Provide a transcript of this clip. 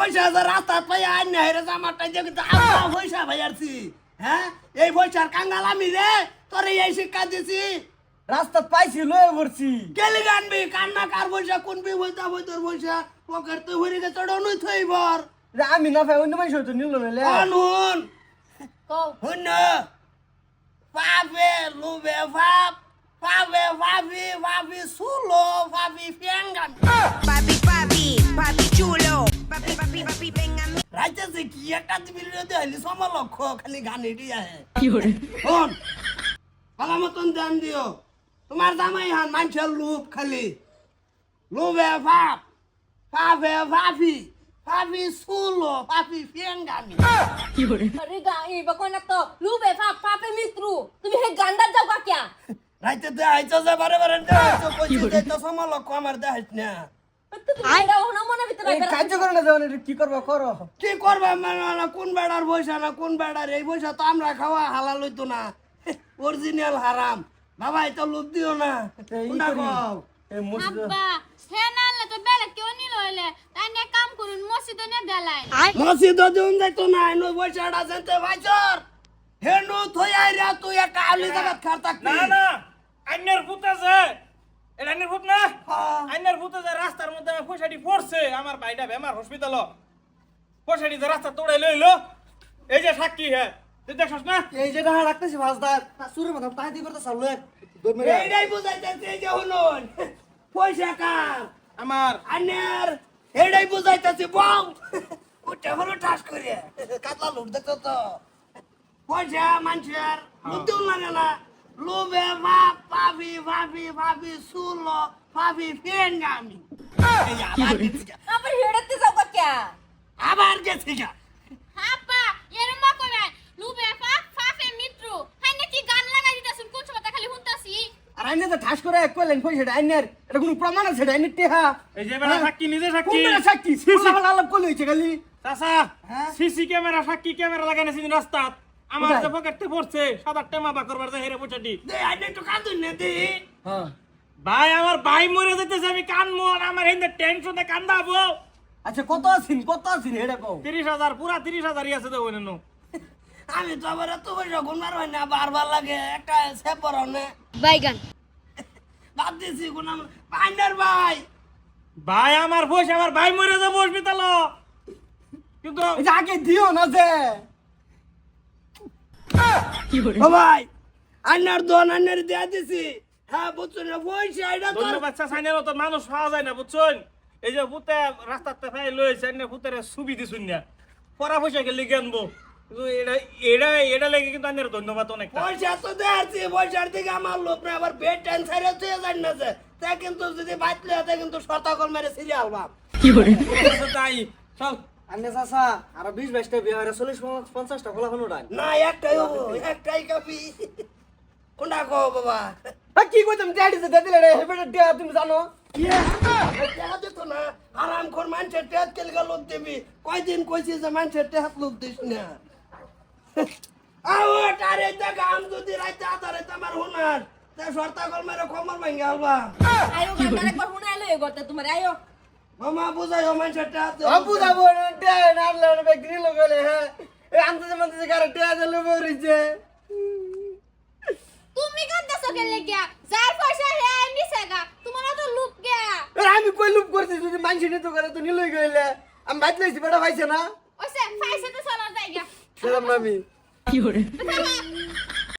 পয়সা যে রাস্তাত পাই আইন না হেরে জামারটা যে কিন্তু পয়সা ভাইয়ারছি হ্যাঁ? এই পয়সার কাঙ্গাল আমি রে তোরে এই শিক্ষা দিছি। রাস্তা পাইছি লয়ে পড়ছি গেলি গানবি কান্না কার পয়সা কোন বি হইতা হই তোর পয়সা পকেট তুই হইরে গে চড়ানোই থইবর রে আমি না পাই অন্য মানুষ হয়তো নিল নাইলে আনুন কও। হুন পাবে লুবে ভাব পাবে ভাবি ভাবি সুলো ভাবি ফেঙ্গান Papi, papi, papi রাইতে যে কি? একটা দিবিলে দেখাইলি সমা খালি গান এটি আহে। শোন ভালো মতন ধ্যান দিও। তোমার জামাই হান মানুষের লুপ খালি। লুবে ভাব ভাবি ভাবি সুলো ভাবি ফেঙ্গানি আরে গাই বকো তো। লুবে ফাপ ফাপে মিত্রু। তুমি হে গান্ডা যাও কা ক্যা রাইতে দেখাইছো যে বারে বারে দেখাইছো কইছি যে তো সমা আমার দেখাইছ না। না কি করবা করো। কি করবে মানে কোন বেড়ার পয়সা না কোন বেড়ার? এই পয়সা তো আমরা খাওয়া হালাল হইতো না। অরিজিনাল হারাম। বাবা এটা লোভ দিও না। মসজিদ দিন যাইতো না পয়সাটা জানতে ভাইচর। হেনু থই আইরা তুই একটা আলি জায়গা খার থাকবি। না না। আইনের ভূত আছে। এটা আইনের ভূত না? হ্যাঁ। আইনের ভূত আছে পয়সাটি পড়ছে আমার ভাইটা বেমার হসপিটাল পয়সাটি যে রাস্তা তোড়াই লইলো এই যে সাক্ষী হ্যাঁ তুই দেখছস না? এই যেটা হাড় রাখতেছি ভাজদার সুরে মাথা দি করতে চালু এইটাই বুঝাইতেছে এই যে হুনুন পয়সা কার? আমার। আনের এইটাই বুঝাইতেছি বং উঠে হলো ঠাস করে। কাতলা লুট দেখছ তো? পয়সা মানুষের। বুদ্ধিও লাগে না লোভে বাপ পাবি ভাবি ভাবি সুলো ভাবি ফেন আমি আবার হেড়তে কা? আবার গেছি লুবে ফাফে মিত্রু। হাই নাকি গান লাগাই দিতাছুন কোন সময় খালি হুনতাছি আর আইনে তো ঠাস করে এক কইলেন কই সেটা আইনের? এটা কোনো প্রমাণ আছে এটা আইনের টেহা? এই যে বেটা সাক্ষী নিজে সাক্ষী? কোন বেলা সাক্ষী? সিসি। আলাপ কইলে হইছে খালি। চাচা সিসি ক্যামেরা সাক্ষী ক্যামেরা লাগাইছে রাস্তাত। আমার? যে পকেটে পড়ছে সাদা টেমা বা করবার যে হেরে পয়সাটি একটু কাঁদুন না দে। হ্যাঁ। ভাই আমার ভাই মরে যেতেছে আমি কানমো আর আমার হিন্দে টেনশনে কান্দাবো। আচ্ছা কত আছিন কত আছিন এটা কও। তিরিশ হাজার পুরা তিরিশ হাজারই আছে দেবো নেন আমি তো আবার এত পয়সা গুনবার হয় না বারবার লাগে একটা সেপর না। বাইগান। বাদ দিছি কোন পাইনার ভাই। ভাই আমার পয়সা আমার ভাই মরে যাব হসপিটাল কিন্তু আগে দিও না যে। ও ভাই আন্নার দোন আন্নার দেয়া দিছি। হ্যাঁ বুঝছ না পয়সা এটা তো ধন্যবাদ সাইনের তো মানুষ পাওয়া যায় না বুঝছেন? এই যে ভূতে রাস্তাতে ফাই লইছে এনে ভূতের ছবি দিছুন না। পড়া পয়সা গেলে আনব। কিন্তু এটা এটা এটা লেগে কিন্তু আনের ধন্যবাদ অনেকটা। পয়সা তো দেয়াছি পয়সার দিকে আমার লোক না আবার বেড টেনশন হচ্ছে জান না যে। তা কিন্তু যদি বাঁচলে তা কিন্তু শর্তাকল মেরে সিরিয়াল বাপ। আচ্ছা, তাই চল আন্নে চাচা আর বিশ বাইশটা বিয়ে হয় চল্লিশ পঞ্চাশটা খোলা কোনো ডান না একটাই হব একটাই কাপি। কোনটা কো বাবা? কি কইতাম ড্যাডি যে দিলে রে হেবেটা দিয়া তুমি জানো? টেহা দিত না আরাম কর মানুষের টেহাত কেলকা লোক দিবি। কয়দিন কইছি যে মানুষের টেহাত লোক দিস না। আও টারে দেখ আম যদি রাইতে আদারে তোমার হুনার তা শর্তাকল মেরে কমর ভাঙ্গে আলবা আয়ো গান্ডা একবার হুনাইলো এ গতে তোমার আয়ো। মামা বুঝাই ও মানুষের টেহাত আবু যাব ডে নারলে বেগরি লগলে হ্যাঁ। এই আনতে মানতে কারে টিয়া দিলে বরিছে তুমি কান্দাছো কে লাগিয়া? যার পয়সা হে নিছে গা তোমার তো লুপ গয়া। আমি কই লুপ করছি যদি মানছি নিতে করে তো নিলই গইলে আমি বাইত লইছি বেটা পাইছে না? ওসে ফাইসে তো চলা যায় গা সেরকম না আমি। বাবা।